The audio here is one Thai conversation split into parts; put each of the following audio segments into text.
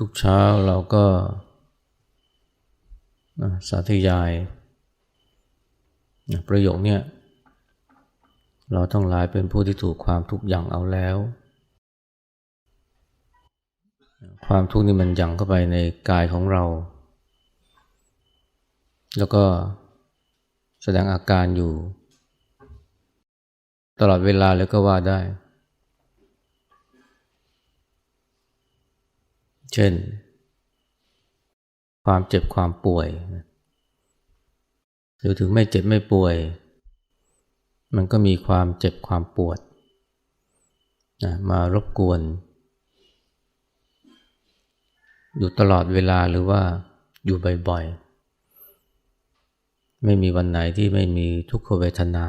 ทุกเช้าเราก็สาธยาย ประโยคเนี่ยเราต้องลายเป็นผู้ที่ถูกความทุกข์อย่งเอาแล้ว ความทุกข์นี่มันยั่งเข้าไปในกายของเรา แล้วก็แสดงอาการอยู่ ตลอดเวลาเลยก็ว่าได้ เช่น ความเจ็บความป่วย หรือถึงไม่เจ็บไม่ป่วย มันก็มีความเจ็บความปวดนะมารบกวน อยู่ตลอดเวลาหรือว่าอยู่บ่อยๆ ไม่มีวันไหนที่ไม่มีทุกขเวทนา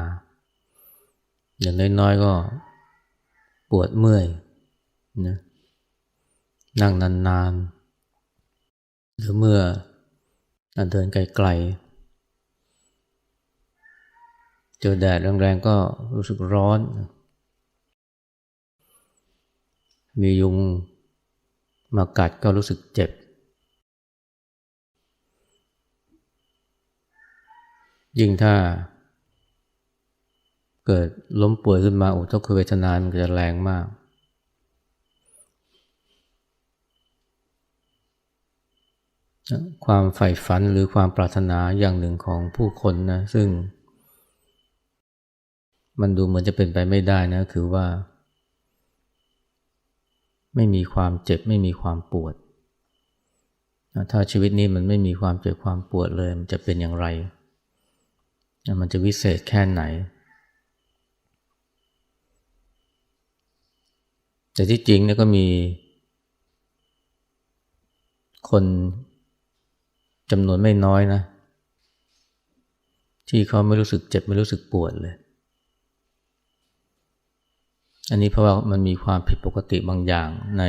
อย่างน้อยๆก็ปวดเมื่อยนะ นั่งนานๆ หรือเมื่อเดินไกลๆ เจอแดดแรงๆ ก็รู้สึกร้อน มียุงมากัดก็รู้สึกเจ็บ ยิ่งถ้า เกิดล้มป่วยขึ้นมาอุทกเวทนามันจะแรงมาก ความใฝ่ฝันหรือความปรารถนาอย่างหนึ่งของผู้คนนะซึ่ง มันดูเหมือนจะเป็นไปไม่ได้นะคือว่า ไม่มีความเจ็บไม่มีความปวด ถ้าชีวิตนี้มันไม่มีความเจ็บความปวดเลยมันจะเป็นอย่างไร มันจะวิเศษแค่ไหน แต่ที่จริงเนี่ยก็มีคน จำนวนไม่น้อยนะ ที่เขาไม่รู้สึกเจ็บไม่รู้สึกปวดเลย อันนี้เพราะว่ามันมีความผิดปกติบางอย่างใน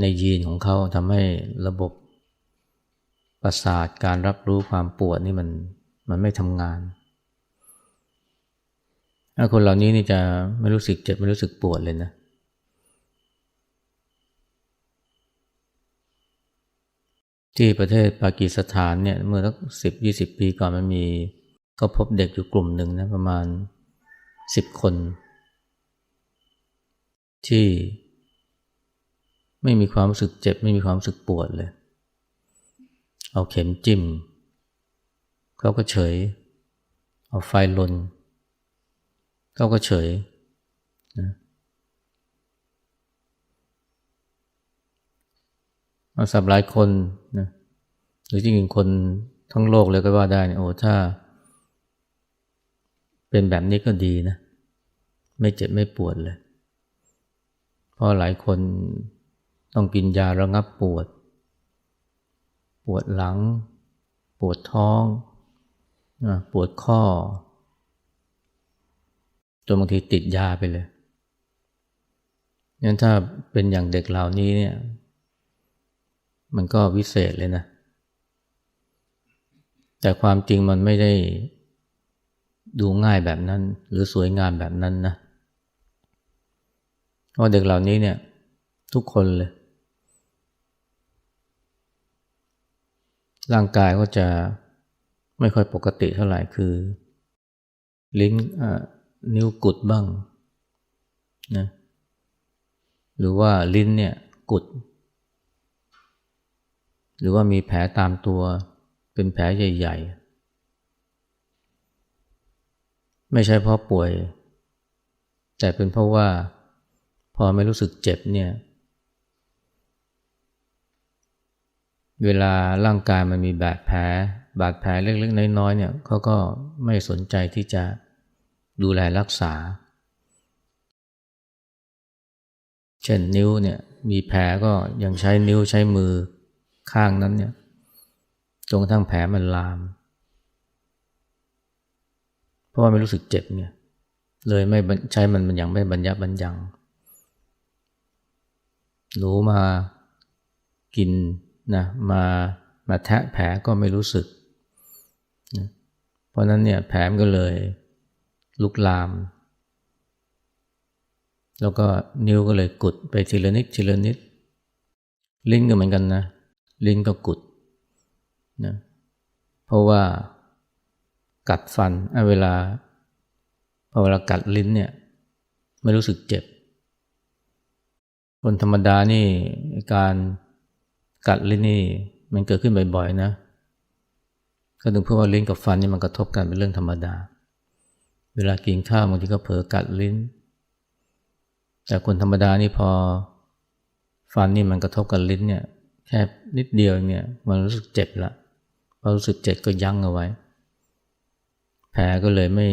ในยีนของเขาทำให้ระบบประสาทการรับรู้ความปวดนี่มันมันไม่ทำงาน ถ้าคนเหล่านี้นี่จะไม่รู้สึกเจ็บไม่รู้สึกปวดเลยนะเที่ประเทศปากีสถานเนี่ยเมื่อสักสิบยี่สิบปีก่อนมันมีก็พบเด็กอยู่กลุ่มหนึ่งนะประมาณสิบคน ที่ไม่มีความรู้สึกเจ็บ ไม่มีความรู้สึกปวดเลย เอาเข็มจิ้มเขาก็เฉย เอาไฟลนเขาก็เฉยนะมา สับหลายคนนะหรือจริงๆคนทั้งโลกเลยก็ว่าได้นะโอ้ถ้า เป็นแบบนี้ก็ดีนะ ไม่เจ็บไม่ปวดเลย เพราะหลายคนต้องกินยาระงับปวด ปวดหลัง ปวดท้องปวดข้อจนบางทีติดยาไปเลยงั้นถ้าเป็นอย่างเด็กเหล่านี้เนี่ย มันก็วิเศษเลยนะ แต่ความจริงมันไม่ได้ดูง่ายแบบนั้น หรือสวยงามแบบนั้นนะเพราะเด็กเหล่านี้เนี่ย ทุกคนเลย ร่างกายก็จะไม่ค่อยปกติเท่าไหร่คือ ลิ้นนิ้วกุดบ้างนะหรือว่าลิ้นเนี่ยกุด หรือว่ามีแผลตามตัวเป็นแผลใหญ่ ๆ ไม่ใช่เพราะป่วย แต่เป็นเพราะว่าพอไม่รู้สึกเจ็บเนี่ย เวลาร่างกายมันมีบาดแผล บาดแผลเล็กๆ น้อยๆเนี่ยเขาก็ไม่สนใจที่จะดูแลรักษา เช่นนิ้วเนี่ยมีแผลก็ยังใช้นิ้วใช้มือ ข้างนั้นเนี่ยจนกระทั่งแผลมันลาม เพราะว่าไม่รู้สึกเจ็บเนี่ย เลยไม่ใช้มันมันอย่างไม่บรรยับบรรยังหนูมากินนะมามาแทะแผลก็ไม่รู้สึกนะเพราะนั้นเนี่ยแผลมันก็เลยลุกลาม แล้วก็นิ้วก็เลยกุดไปทีละนิดทีละนิด ลิ้นก็เหมือนกันนะ ลิ้นก็กุดนะเพราะว่ากัดฟันเวลาพอเวลากัดลิ้นเนี่ยไม่รู้สึกเจ็บ คนธรรมดานี่การกัดลิ้นนี่มันเกิดขึ้นบ่อยๆนะ ก็ถึงเพื่อว่าลิ้นกับฟันนี่มันกระทบกันเป็นเรื่องธรรมดา เวลากินข้าวบางทีก็เผลอกัดลิ้น แต่คนธรรมดานี่พอฟันนี่มันกระทบกับลิ้นเนี่ย แค่นิดเดียวเนี่ยมันรู้สึกเจ็บละพอรู้สึกเจ็บก็ยั้งเอาไว้ แผลก็เลยไม่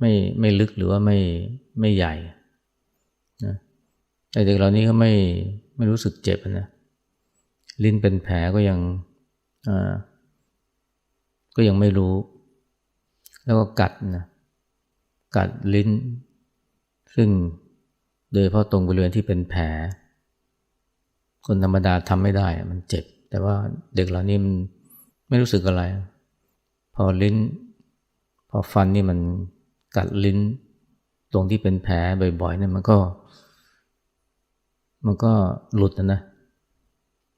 ไม่ไม่ลึกหรือว่าไม่ไม่ใหญ่นะแต่เด็กเหล่านี้ก็ไม่ไม่รู้สึกเจ็บนะลิ้นเป็นแผลก็ยังอ่าก็ยังไม่รู้ แล้วก็กัดนะกัดลิ้น ซึ่งโดยเพราะตรงบริเวณที่เป็นแผล คนธรรมดาทำไม่ได้มันเจ็บ แต่ว่าเด็กเหล่านี้มันไม่รู้สึกอะไร พอลิ้น พอฟันนี่มันกัดลิ้น ตรงที่เป็นแผลบ่อยๆเนี่ยมันก็ มันก็หลุดนะนะ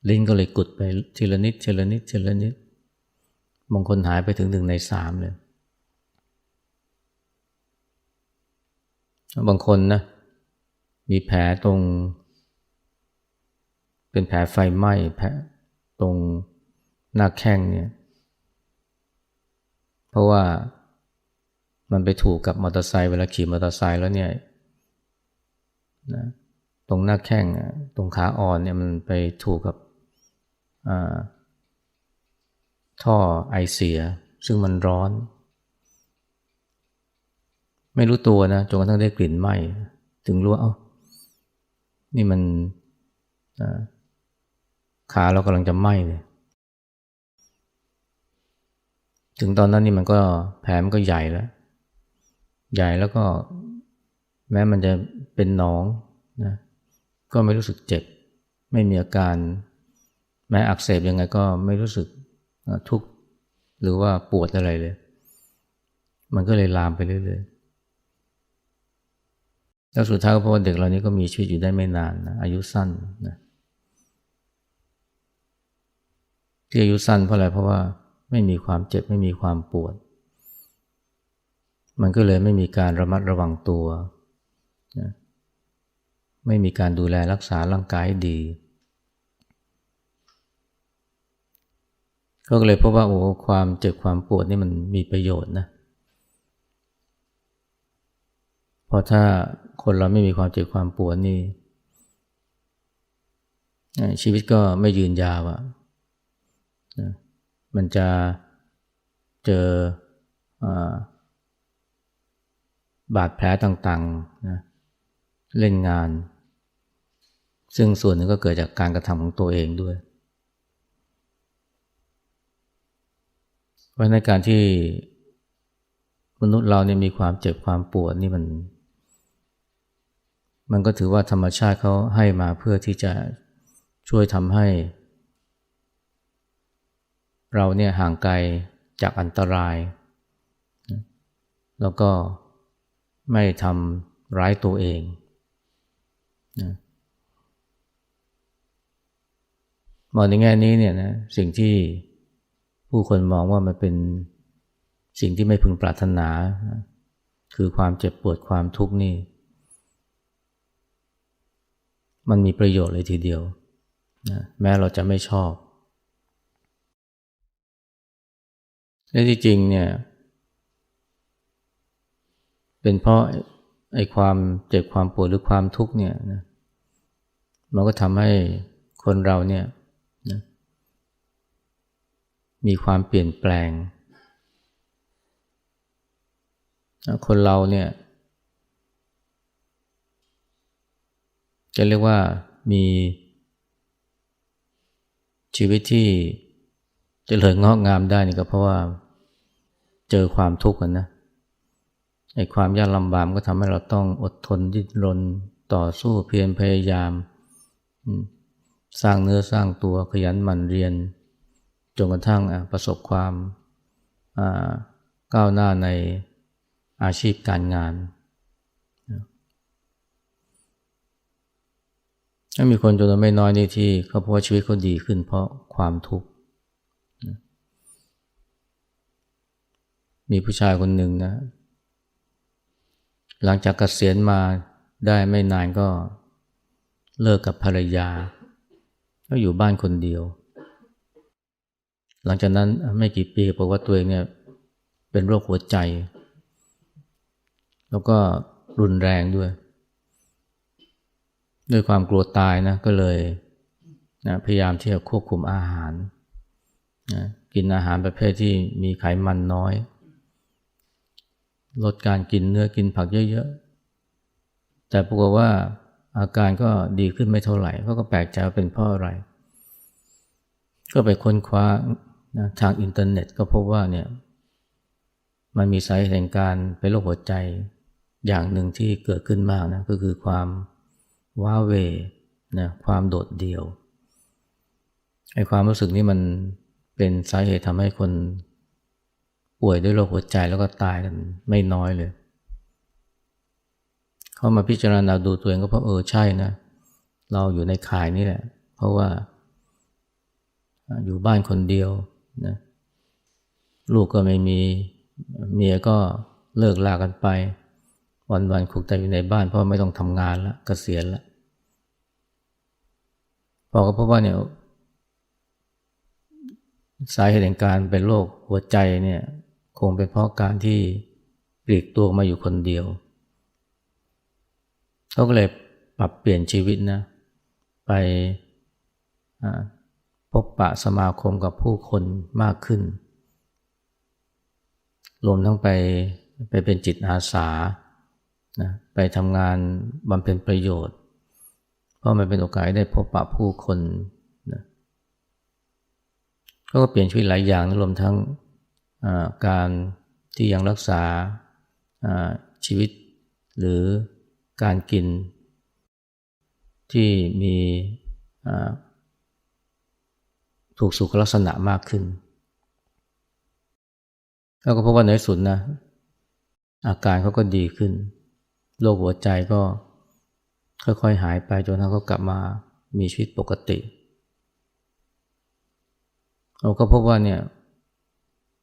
ลิ้นก็เลยกุดไปทีละนิดทีละนิดทีละนิดบางคนหายไปถึงหนึ่งในสามเลย บางคนนะ มีแผลตรง เป็นแผลไฟไหม้แผลตรงหน้าแข้งเนี่ย เพราะว่ามันไปถูกกับมอเตอร์ไซค์เวลาขี่มอเตอร์ไซค์แล้วเนี่ยนะตรงหน้าแข้งตรงขาอ่อนเนี่ยมันไปถูกกับท่อไอเสีย ซึ่งมันร้อน ไม่รู้ตัวนะจนกระทั่งได้กลิ่นไหม้ถึงรู้ว่าเอ้านี่มัน ขาเรากำลังจะไหม้เลยถึงตอนนั้นนี่มันก็แผลมันก็ใหญ่แล้ว ใหญ่แล้วก็แม้มันจะเป็นหนองนะก็ไม่รู้สึกเจ็บ ไม่มีอาการ แม้อักเสบยังไงก็ไม่รู้สึกทุกข์หรือว่าปวดอะไรเลย มันก็เลยลามไปเรื่อยๆแล้วสุดท้ายเพราะว่าเด็กเหล่านี้ก็มีชีวิตอยู่ได้ไม่นานนะอายุสั้นนะ ที่อายุสั้นเพราะอะไรเพราะว่าไม่มีความเจ็บไม่มีความปวด มันก็เลยไม่มีการระมัดระวังตัวนะไม่มีการดูแลรักษาร่างกายดีก็เลยพบว่าโอ้ความเจ็บความปวดนี่มันมีประโยชน์นะเพราะถ้าคนเราไม่มีความเจ็บความปวดนี่ชีวิตก็ไม่ยืนยาวอะ นะมันจะเจอบาดแผลต่างๆนะเล่นงาน ซึ่งส่วนหนึ่งก็เกิดจากการกระทำของตัวเองด้วย เพราะในการที่มนุษย์เราเนี่ยมีความเจ็บความปวดนี่มัน มันก็ถือว่าธรรมชาติเขาให้มาเพื่อที่จะช่วยทำให้ เราเนี่ยห่างไกลจากอันตราย แล้วก็ไม่ทำร้ายตัวเองนะมองในแง่นี้เนี่ยนะสิ่งที่ผู้คนมองว่ามันเป็นสิ่งที่ไม่พึงปรารถนา คือความเจ็บปวดความทุกข์นี่ มันมีประโยชน์เลยทีเดียวนะแม้เราจะไม่ชอบ และที่จริงเนี่ย เป็นเพราะไอ้ความเจ็บความปวดหรือความทุกข์เนี่ยนะมันก็ทำให้คนเราเนี่ยนะมีความเปลี่ยนแปลง คนเราเนี่ย จะเรียกว่ามีชีวิตที่จเจริญงอกงามได้นี่ก็เพราะว่า เจอความทุกข์กันนะไอ้ความยากลำบากก็ทำให้เราต้องอดทนดิ้นรนต่อสู้เพียรพยายาม สร้างเนื้อสร้างตัวขยันหมั่นเรียนจนกระทั่งประสบความก้าวหน้าในอาชีพการงานถ้ามีคนจำนวนไม่น้อยนี่ที่เขาพบว่าชีวิตเขาดีขึ้นเพราะความทุกข์ มีผู้ชายคนหนึ่งนะ หลังจากเกษียณมาได้ไม่นานก็เลิกกับภรรยา ก็อยู่บ้านคนเดียว หลังจากนั้นไม่กี่ปีบอกว่าตัวเองเนี่ยเป็นโรคหัวใจ แล้วก็รุนแรงด้วย ด้วยความกลัวตายนะก็เลยนะพยายามที่จะควบคุมอาหารนะกินอาหารประเภทที่มีไขมันน้อย ลดการกินเนื้อกินผักเยอะๆ แต่ปรากฏว่าอาการก็ดีขึ้นไม่เท่าไหร่เขาก็แปลกใจว่าเป็นเพราะอะไร ก็ไปค้นคว้านะทางอินเทอร์เน็ตก็พบว่าเนี่ยมันมีสาเหตุแห่งการเป็นโรคหัวใจอย่างหนึ่งที่เกิดขึ้นมากนะก็คือความว้าเวนะความโดดเดี่ยวไอ้ความรู้สึกนี้มันเป็นสาเหตุทำให้คน ป่วยด้วยโรคหัวใจแล้วก็ตายกันไม่น้อยเลย เขามาพิจารณาดูตัวเองก็พราะเออใช่นะ เราอยู่ในข่ายนี่แหละ เพราะว่า อยู่บ้านคนเดียวนะลูกก็ไม่มีเมียก็เลิกลากันไป วันๆคุกแต่อยู่ในบ้านเพราะไม่ต้องทำงานล้วกเกษียณล้วพอก็พบว่าเนี่ยสาเหตุแห่งการเป็นโรคหัวใจเนี่ย งเป็นเพราะการที่ปลีกตัวมาอยู่คนเดียวเขาก็เลยปรับเปลี่ยนชีวิตนะ ไปพบปะสมาคมกับผู้คนมากขึ้น รวมทั้งไปไปเป็นจิตอาสานะไปทำงานบำเพ็ญประโยชน์ เพราะมันเป็นโอกาสได้พบปะผู้คนนะก็เปลี่ยนชีวิตหลายอย่างรวมทั้ง การที่ยังรักษาชีวิต หรือการกิน ที่มีถูกสุขลักษณะมากขึ้น แล้วก็พบว่าในสุดนะ อาการเขาก็ดีขึ้น โรคหัวใจก็ค่อยๆหายไปจนทั้งเขากลับมามีชีวิตปกติ เราก็พบว่าเนี่ย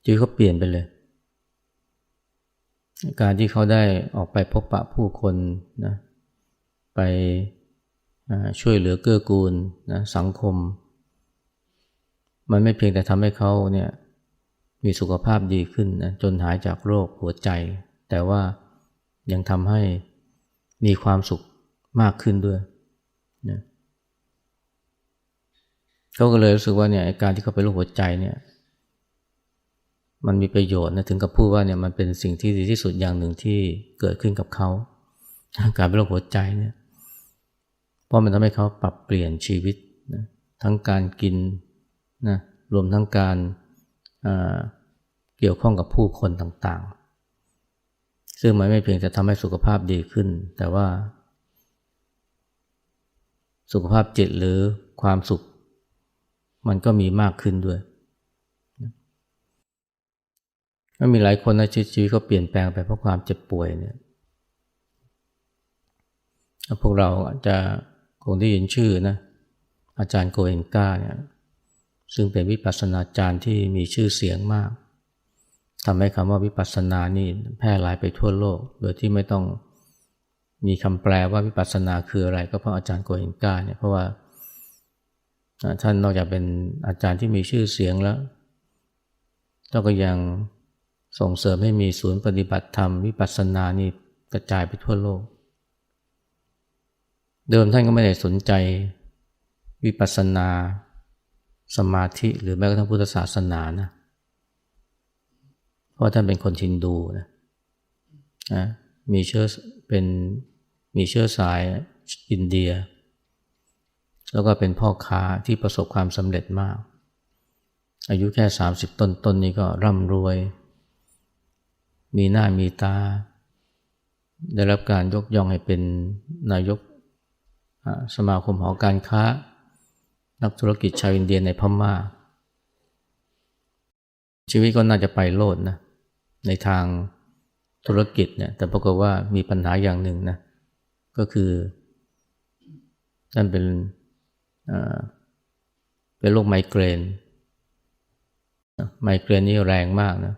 ชีวิตเขาเปลี่ยนไปเลย การที่เขาได้ออกไปพบปะผู้คนนะไปช่วยเหลือเกื้อกูลนะสังคม มันไม่เพียงแต่ทำให้เขาเนี่ยมีสุขภาพดีขึ้นนะจนหายจากโรคหัวใจ แต่ว่ายังทำให้มีความสุขมากขึ้นด้วยนะเขาก็เลยรู้สึกว่าเนี่ยการที่เขาเป็นโรคหัวใจเนี่ย มันมีประโยชน์นะถึงกับพูดว่าเนี่ยมันเป็นสิ่งที่ดีที่สุดอย่างหนึ่งที่เกิดขึ้นกับเขาการเป็นโรคหัวใจเนี่ยเพราะมันทำให้เขาปรับเปลี่ยนชีวิตนะทั้งการกินนะรวมทั้งการเกี่ยวข้องกับผู้คนต่างๆ ซึ่งมันไม่เพียงแต่ทำให้สุขภาพดีขึ้น แต่ว่า สุขภาพจิตหรือความสุข มันก็มีมากขึ้นด้วย ก็มีหลายคนในชีวิตเขาเปลี่ยนแปลงไปเพราะความเจ็บป่วยเนี่ยพวกเราจะคงได้ยินชื่อนะอาจารย์โกเอนกาเนี่ยซึ่งเป็นวิปัสสนาจารย์ที่มีชื่อเสียงมากทำให้คำว่าวิปัสสนานี่แพร่หลายไปทั่วโลก โดยที่ไม่ต้องมีคำแปลว่าวิปัสสนาคืออะไร ก็เพราะอาจารย์โกเอนกาเนี่ยเพราะว่าท่านนอกจากเป็นอาจารย์ที่มีชื่อเสียงแล้วท่านก็ยัง ส่งเสริมให้มีศูนย์ปฏิบัติธรรมวิปัสสนานี่กระจายไปทั่วโลก เดิมท่านก็ไม่ได้สนใจวิปัสสนา สมาธิหรือแม้กระทั่งพุทธศาสนานะ เพราะท่านเป็นคนทินดูนะนะมีเชื้อเป็นมีเชื้อสายอินเดีย แล้วก็เป็นพ่อค้าที่ประสบความสำเร็จมาก อายุแค่สามสิบต้นๆนนี้ก็ร่ำรวย มีหน้ามีตา ได้รับการยกย่องให้เป็นนายกสมาคมหอการค้า นักธุรกิจชาวอินเดียในพมา่า ชีวิตก็น่าจะไปโลดนะในทางธุรกิจเนี่ยแต่ปรากฏว่ามีปัญหาอย่างหนึ่งนะก็คือท่านเป็นเป็นโรคไมเกรนไมเกรนนี่แรงมากนะ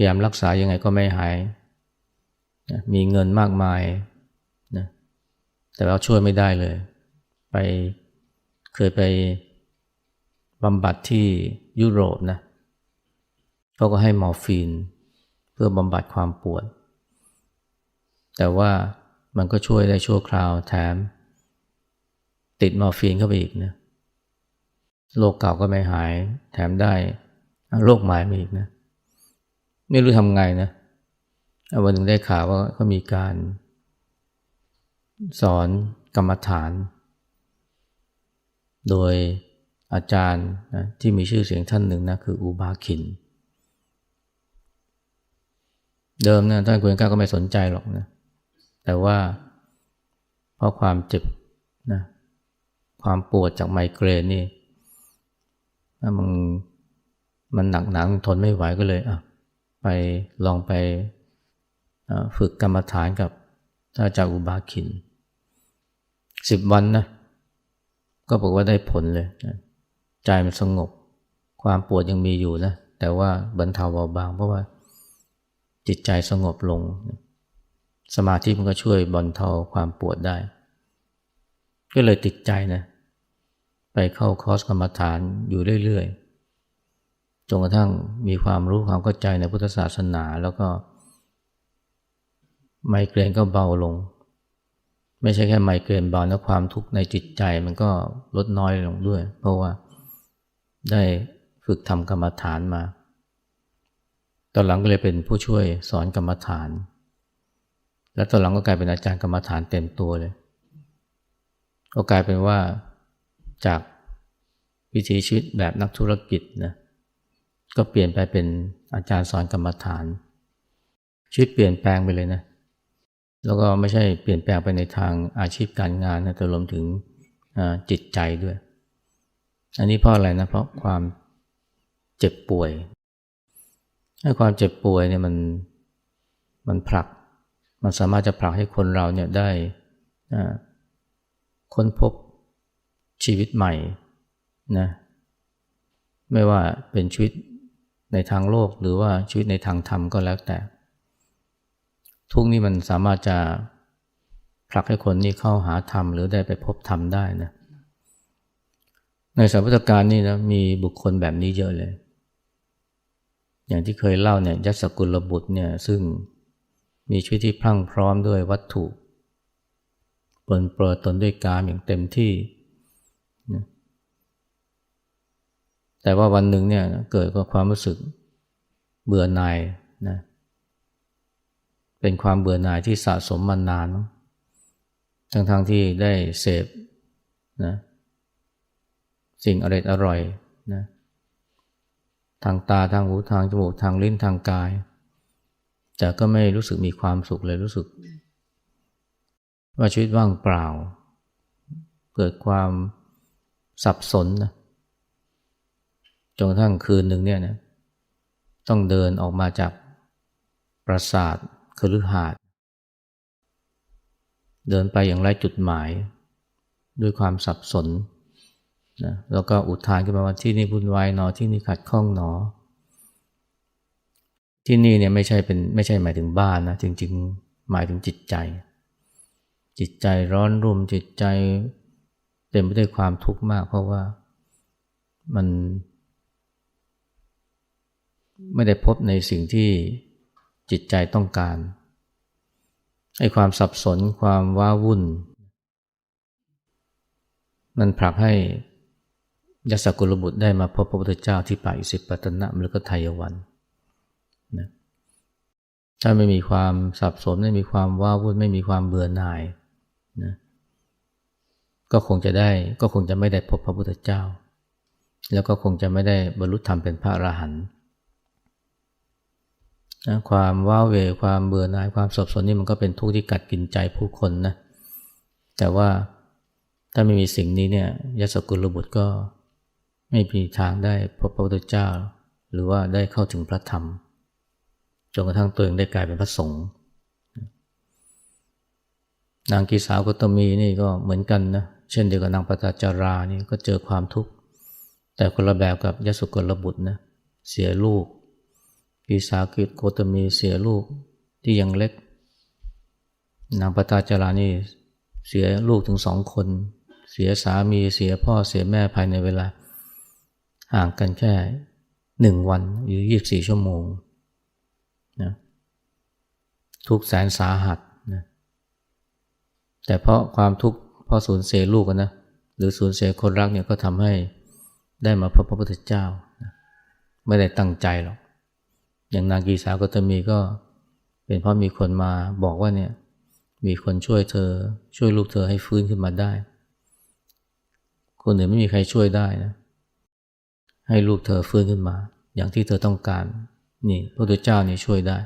พยายามรักษายังไงก็ไม่หายมีเงินมากมายนะแต่ว่าช่วยไม่ได้เลย ไปเคยไปบำบัดที่ยุโรปนะเขาก็ให้มอร์ฟีน เพื่อบำบัดความปวด แต่ว่ามันก็ช่วยได้ชั่วคราวแถม ติดมอร์ฟีนเข้าไปอีกนะโรคเก่าก็ไม่หาย แถมได้โรคใหม่มาอีกนะ ไม่รู้ทำไงนะวันหนึ่งได้ข่าวว่าเขามีการ สอนกรรมฐาน โดยอาจารย์นะที่มีชื่อเสียงท่านหนึ่งนะคืออูบาคิน เดิมนะท่านกุนก้าก็ไม่สนใจหรอกนะแต่ว่าเพราะความเจ็บนะความปวดจากไมเกรนนี่มันมันหนักหนังทนไม่ไหวก็เลยอะ ไปลองไปฝึกกรรมฐานกับท่านอาจารย์อุบาคินสิบวันนะก็บอกว่าได้ผลเลยใจมันสงบ ความปวดยังมีอยู่นะแต่ว่าบรรเทาเบาบางเพราะว่าจิตใจสงบลง สมาธิมันก็ช่วยบรรเทาความปวดได้ ก็เลยติดใจนะ ไปเข้าคอร์สกรรมฐานอยู่เรื่อยๆ จนกระทั่งมีความรู้ความเข้าใจในพุทธศาสนาแล้วก็ ไมเกรนก็เบาลง ไม่ใช่แค่ไมเกรนเบาแล้วความทุกข์ในจิตใจมันก็ลดน้อยลงด้วย เพราะว่าได้ฝึกทำกรรมฐานมา ตอนหลังก็เลยเป็นผู้ช่วยสอนกรรมฐาน แล้วตอนหลังก็กลายเป็นอาจารย์กรรมฐานเต็มตัวเลย ก็กลายเป็นว่าจากวิถีชีวิตแบบนักธุรกิจนะ ก็เปลี่ยนไปเป็นอาจารย์สอนกรรมฐาน ชีวิตเปลี่ยนแปลงไปเลยนะ แล้วก็ไม่ใช่เปลี่ยนแปลงไปในทางอาชีพการงานนะแต่รวมถึงจิตใจด้วย อันนี้เพราะอะไรนะเพราะความเจ็บป่วยให้ความเจ็บป่วยเนี่ยมันมันผลัก มันสามารถจะผลักให้คนเราเนี่ยได้ค้นพบชีวิตใหม่นะไม่ว่าเป็นชีวิต ในทางโลกหรือว่าชีวิตในทางธรรมก็แล้วแต่ ทุกนี้มันสามารถจะผลักให้คนนี้เข้าหาธรรมหรือได้ไปพบธรรมได้นะในสายพุทธการนี่นะมีบุคคลแบบนี้เยอะเลย อย่างที่เคยเล่าเนี่ยยัสกุลบุตรเนี่ยซึ่งมีชีวิตที่พรั่งพร้อมด้วยวัตถุปนเปื้อตนด้วยกามอย่างเต็มที่นะ แต่ว่าวันหนึ่งเนี่ยเกิดกับความรู้สึกเบื่อหน่ายนะเป็นความเบื่อหน่ายที่สะสมมานานทั้งๆทที่ได้เสพนะสิ่งอร่อยอร่อยนะทางตาทางหูทางจมูกทางลิ้นทางกาย แต่ก็ไม่รู้สึกมีความสุขเลยรู้สึก ว่าชีวิตว่างเปล่า เกิดความสับสนนะ จนกระทั่งคืนหนึ่งเนี่ยนะต้องเดินออกมาจากปราสาทคือหาดเดินไปอย่างไรจุดหมาย ด้วยความสับสนนะแล้วก็อุทานขึ้นมาว่าที่นี่บุญวายหนอที่นี่ขัดข้องหนอ ที่นี่เนี่ยไม่ใช่เป็นไม่ใช่หมายถึงบ้านนะจริง ๆ หมายถึงจิตใจ จิตใจร้อนรุ่มจิตใจเต็มไปด้วยความทุกข์มาก เพราะว่ามัน ไม่ได้พบในสิ่งที่จิตใจต้องการไอ้ความสับสนความว้าวุ่น มันผลักให้ยศกุลบุตรได้มาพบพระพุทธเจ้าที่ป่าอิสิปตนะมฤคทายวันนะถ้าไม่มีความสับสนไม่มีความว้าวุ่นไม่มีความเบื่อหน่ายนะก็คงจะได้ก็คงจะไม่ได้พบพระพุทธเจ้า แล้วก็คงจะไม่ได้บรรลุธรรมเป็นพระอรหันต์ นะความว้าเหวความเบื่อหน่ายความสับสนนี่มันก็เป็นทุกข์ที่กัดกินใจผู้คนนะแต่ว่าถ้าไม่มีสิ่งนี้เนี่ยยศกุลบุตรก็ไม่มีทางได้พบพระพุทธเจ้า หรือว่าได้เข้าถึงพระธรรมจนกระทั่งตัวเองได้กลายเป็นพระสงฆ์นางกีสาวกตมีนี่ก็เหมือนกันนะเช่นเดียวกับนางปตาจารานี่ก็เจอความทุกข์แต่คนละแบบกับยสุลบุตรนะเสียลูก กีสากิโกตมีเสียลูกที่ยังเล็ก นางปตาจารานี่เสียลูกถึงสองคน เสียสามีเสียพ่อเสียแม่ภายในเวลา ห่างกันแค่หนึ่งวันหรือยี่บสี่ชั่วโมงนะทุกแสนสาหัสนะแต่เพราะความทุกข์เพราะสูญเสียลูกนะหรือสูญเสียคนรักเนี่ยก็ทำให้ได้มาพบพระพุทธเจ้านะไม่ได้ตั้งใจหรอก อย่างนางกีสาก็จะมีก็เป็นเพราะมีคนมาบอกว่าเนี่ยมีคนช่วยเธอช่วยลูกเธอให้ฟื้นขึ้นมาได้ คนอื่นไม่มีใครช่วยได้นะให้ลูกเธอฟื้นขึ้นมา อย่างที่เธอต้องการนี่พระพุทธเจ้านี่ช่วยได้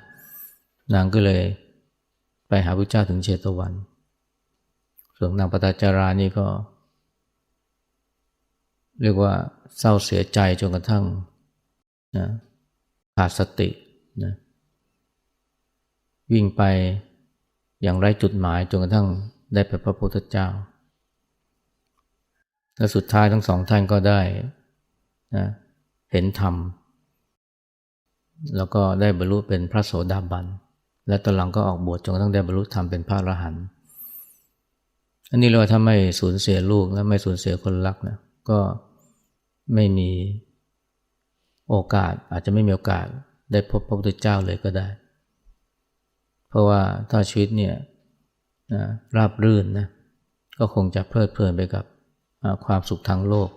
นางก็เลยไปหาพระเจ้าถึงเชตวัน ส่วนนางปตาจารานี่ก็ เรียกว่าเศร้าเสียใจจนกระทั่งนะ ขาดสตินะวิ่งไปอย่างไร้จุดหมายจนกระทั่งได้ไปพระพุทธเจ้า และสุดท้ายทั้งสองท่านก็ได้นะเห็นธรรม แล้วก็ได้บรรลุเป็นพระโสดาบัน และตอนหลังก็ออกบวชจนกระทั่งได้บรรลุธรรมเป็นพระอรหันต์อันนี้เราถ้าไม่สูญเสียลูกและไม่สูญเสียคนรักนะก็ไม่มี โอกาสอาจจะไม่มีโอกาสได้พบพระพุทธเจ้าเลยก็ได้ เพราะว่าถ้าชีวิตเนี่ยนะราบรื่นนะก็คงจะเพลิดเพลินไปกับความสุขทางโลก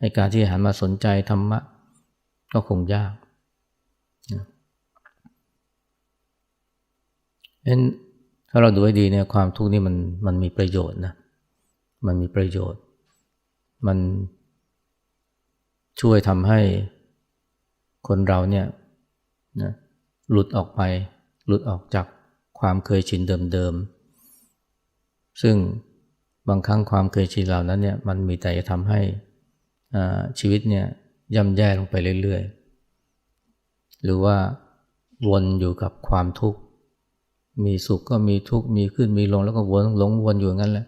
ในการที่หันมาสนใจธรรมะก็คงยากเอ็นถ้าเราดูให้ดีเนี่ยความทุกข์นี่มันมันมีประโยชน์นะมันมีประโยชน์ มัน ช่วยทำให้คนเราเนี่ยนะหลุดออกไป หลุดออกจากความเคยชินเดิมๆ ซึ่งบางครั้งความเคยชินเหล่านั้นเนี่ยมันมีแต่จะทำให้ชีวิตเนี่ยย่ำแย่ลงไปเรื่อยๆ หรือว่าวนอยู่กับความทุกข์ มีสุขก็มีทุกข์ มีขึ้นมีลงแล้วก็วนหลงวนอยู่งั้นแหละ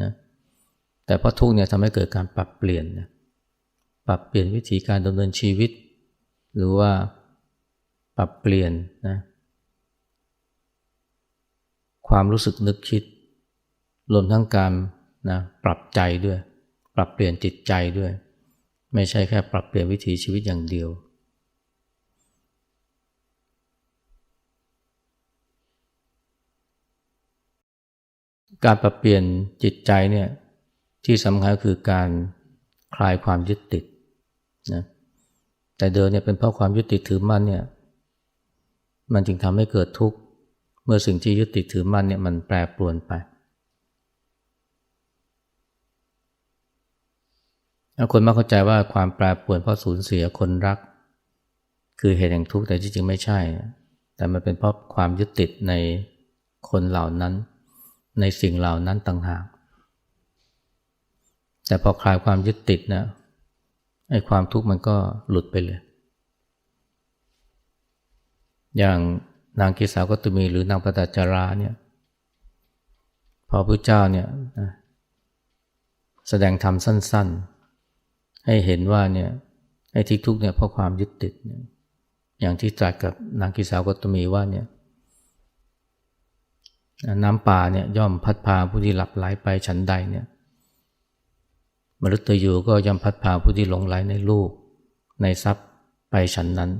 นะ แต่เพราะทุกข์เนี่ยทำให้เกิดการปรับเปลี่ยนนะ ปรับเปลี่ยนวิธีการดำเนินชีวิต หรือว่าปรับเปลี่ยนนะความรู้สึกนึกคิด รวมทั้งการนะปรับใจด้วย ปรับเปลี่ยนจิตใจด้วย ไม่ใช่แค่ปรับเปลี่ยนวิถีชีวิตอย่างเดียว การปรับเปลี่ยนจิตใจเนี่ยที่สำคัญคือการคลายความยึดติด แต่เดิมเนี่ยเป็นเพราะความยึดติดถือมั่นเนี่ย มันจึงทำให้เกิดทุกข์ เมื่อสิ่งที่ยึดติดถือมั่นเนี่ยมันแปรปรวนไปคนมักเข้าใจว่าความแปรปรวนเพราะสูญเสียคนรัก คือเหตุแห่งทุกข์แต่ที่จริงไม่ใช่ แต่มันเป็นเพราะความยึดติดในคนเหล่านั้น ในสิ่งเหล่านั้นต่างหาก แต่พอคลายความยึดติดนะ ไอ้ความทุกข์มันก็หลุดไปเลย อย่างนางกิสาวกตุมีหรือนางปตจาราเนี่ย พอพระเจ้าเนี่ยแสดงธรรมสั้น ๆ ให้เห็นว่าเนี่ยไอ้ที่ทุกข์เนี่ยเพราะความยึดติดเนี่ยอย่างที่ตรัสกับนางกิสาวกตุมีว่าเนี่ยน้ำป่าเนี่ยย่อมพัดพาผู้ที่หลับไหลไปฉันใดเนี่ย มรุตยูก็ย่อมพัดพาผู้ที่หลงไหลในลูก ในทรัพย์ไปฉันนั้น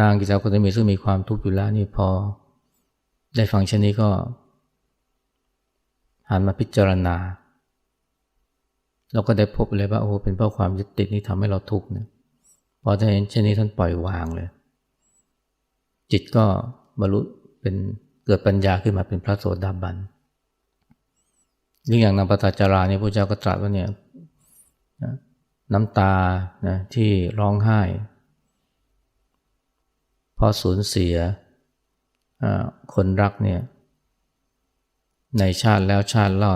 นางกิสาวกตมีซึ่งมีความทุกข์อยู่แล้วนี่พอ ได้ฟังเช่นนี้ก็หันมาพิจารณา เราก็ได้พบเลยว่าโอ้เป็นเพราะความยึดติดนี่ทำให้เราทุกข์เนี่ยพอท่าเห็นเช่นนี้ท่านปล่อยวางเลย จิตก็บรรลุเป็นเกิดปัญญาขึ้นมาเป็นพระโสดาบัน ยิ่งอย่างนางปตาจาราเนี่ยพระเจ้าก็ตรัสว่าเนี่ยน้ำตานะที่ร้องไห้เพราะสูญเสียคนรักเนี่ยในชาติแล้วชาติเล่า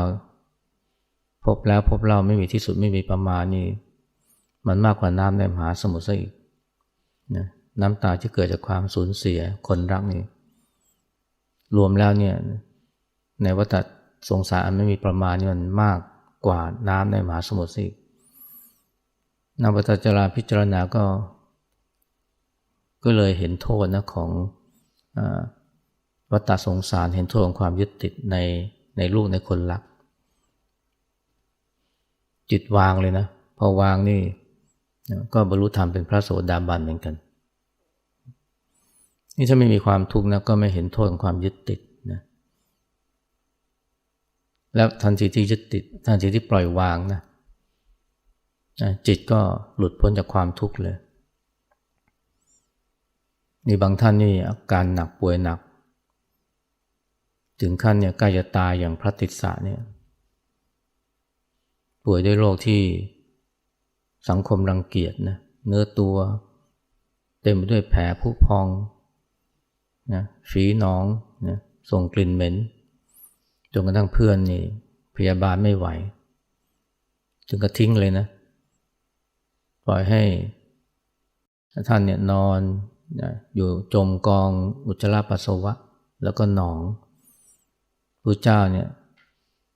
พบแล้วพบเล่าไม่มีที่สุดไม่มีประมาณนี่มันมากกว่าน้ำในมหาสมุทรซะอีกนะน้ำตาที่เกิดจากความสูญเสียคนรักนี่รวมแล้วเนี่ยในวัฏ สงสารอันไม่มีประมาณนี่มันมากกว่าน้ำในมหาสมุทรสินางปตจราพิจารณาก็ ก็เลยเห็นโทษนะของอวัฏสงสารเห็นโทษของความยึดติดในในลูกในคนรัก จิตวางเลยนะ พอวางนี่ ก็บรรลุธรรมเป็นพระโสดาบันเหมือนกัน นี่ถ้าไม่มีความทุกข์นะก็ไม่เห็นโทษของความยึดติด แล้วทันทีที่ยึดติดทันทีที่ปล่อยวางนะจิตก็หลุดพ้นจากความทุกข์เลยนี่บางท่านนี่อาการหนักป่วยหนัก ถึงขั้นเนี่ยใกล้จะตายอย่างพระติสสะเนี่ยป่วยด้วยโรคที่สังคมรังเกียจนะเนื้อตัว เต็มไปด้วยแผลผุพองนะฝีหนองนะส่งกลิ่นเหม็น จนกระทั่งเพื่อนนี่พยาบาลไม่ไหว จึงก็ทิ้งเลยนะ ปล่อยให้ท่านเนี่ยนอนอยู่จมกองอุจจาระปัสสาวะ แล้วก็หนองพระเจ้าเนี่ย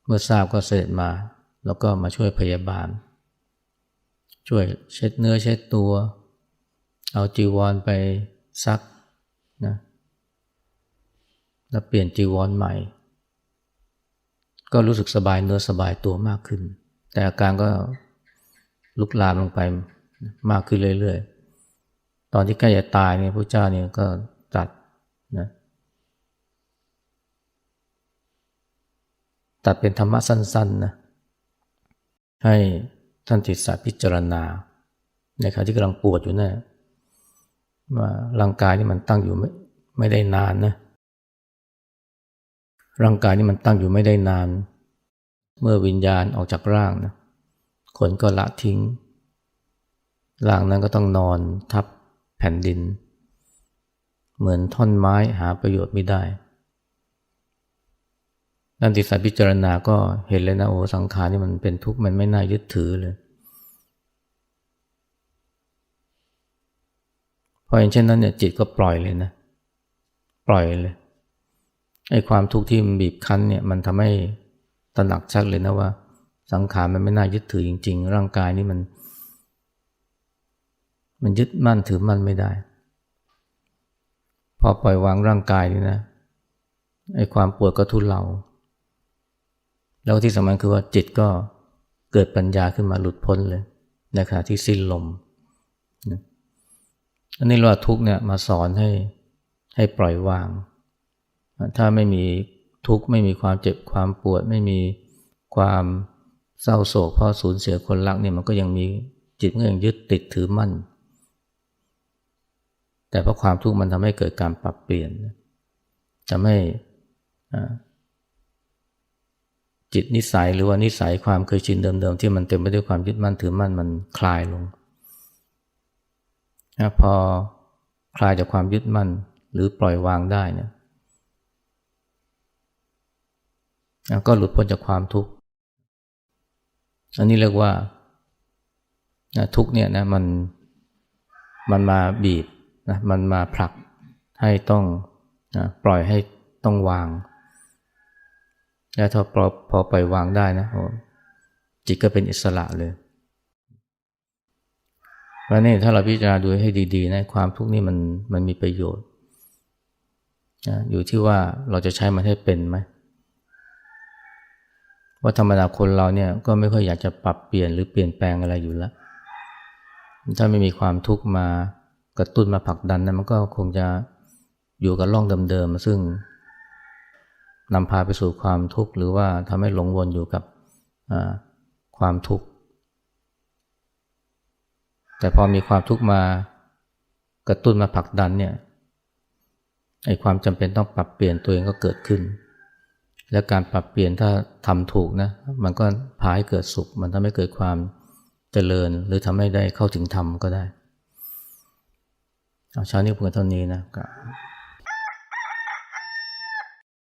เมื่อทราบก็เสด็จมา แล้วก็มาช่วยพยาบาล ช่วยเช็ดเนื้อเช็ดตัว เอาจีวรไปซักนะแล้วเปลี่ยนจีวรใหม่ ก็รู้สึกสบายเนื้อสบายตัวมากขึ้น แต่อาการก็ลุกลามลงไปมากขึ้นเรื่อยๆ ตอนที่ใกล้จะตายเนี่ยพระเจ้าเนี่ยก็ตัดนะตัดเป็นธรรมะสั้นๆนะให้ท่านติดสาพิจารณาในขณะที่กำลังปวดอยู่นะ่ว่าร่างกายนี่มันตั้งอยู่ไม่ไม่ได้นานนะ ร่างกายนี่มันตั้งอยู่ไม่ได้นาน เมื่อวิญญาณออกจากร่างนะคนก็ละทิ้ง ร่างนั้นก็ต้องนอนทับแผ่นดิน เหมือนท่อนไม้หาประโยชน์ไม่ได้ นันติสัยพิจารณาก็เห็นเลยนะโอ้สังขารนี่มันเป็นทุกข์มันไม่น่ายึดถือเลยพออย่างเช่นนั้นเนี่ยจิตก็ปล่อยเลยนะ ปล่อยเลย ไอ้ความทุกข์ที่มันบีบคั้นเนี่ยมันทำให้ตระหนักชัดเลยนะว่า สังขารมันไม่น่ายึดถือจริง ๆ ร่างกายนี่มัน มันยึดมั่นถือมั่นไม่ได้ พอปล่อยวางร่างกายนี่นะไอ้ความปวดก็ทุเลาแล้วที่สำคัญคือว่าจิตก็เกิดปัญญาขึ้นมาหลุดพ้นเลยในขณะที่สิ้นลม อันนี้เราทุกเนี่ยมาสอนให้ให้ปล่อยวาง ถ้าไม่มีทุกข์ไม่มีความเจ็บความปวด ไม่มีความเศร้าโศกเพราะสูญเสียคนรักเนี่ยมันก็ยังมีจิตก็ยังยึดติดถือมั่น แต่เพราะความทุกข์มันทำให้เกิดการปรับเปลี่ยนจะไม่จิตนิสัยหรือว่านิสัยความเคยชินเดิมๆที่มันเต็มไปด้วยความยึดมั่นถือมั่นมันคลายลงพอคลายจากความยึดมั่นหรือปล่อยวางได้เนี่ย ก็หลุดพ้นจากความทุกข์ อันนี้เรียกว่าทุกเนี่ยนะมันมันมาบีบนะมันมาผลักให้ต้องนะปล่อยให้ต้องวาง แล้วถ้าพอพอปล่อยวางได้นะจิตก็เป็นอิสระเลยเพราะนี่ถ้าเราพิจารณาดูให้ดีๆนะความทุกข์นี่มันมันมีประโยชน์อยู่ที่ว่าเราจะใช้มันให้เป็นไหม ว่าธรรมดาคนเราเนี่ยก็ไม่ค่อยอยากจะปรับเปลี่ยนหรือเปลี่ยนแปลงอะไรอยู่แล้ว ถ้าไม่มีความทุกข์มากระตุ้นมาผลักดันนะมันก็คงจะอยู่กับร่องเดิมๆซึ่งนำพาไปสู่ความทุกข์หรือว่าทำให้หลงวนอยู่กับความทุกข์ แต่พอมีความทุกข์มากระตุ้นมาผลักดันเนี่ยไอ้ความจำเป็นต้องปรับเปลี่ยนตัวเองก็เกิดขึ้น และการปรับเปลี่ยนถ้าทำถูกนะ มันก็พาให้เกิดสุข มันทำให้เกิดความเจริญ หรือทำให้ได้เข้าถึงธรรมก็ได้ เอาเช้านี้พูดเท่านี้นะ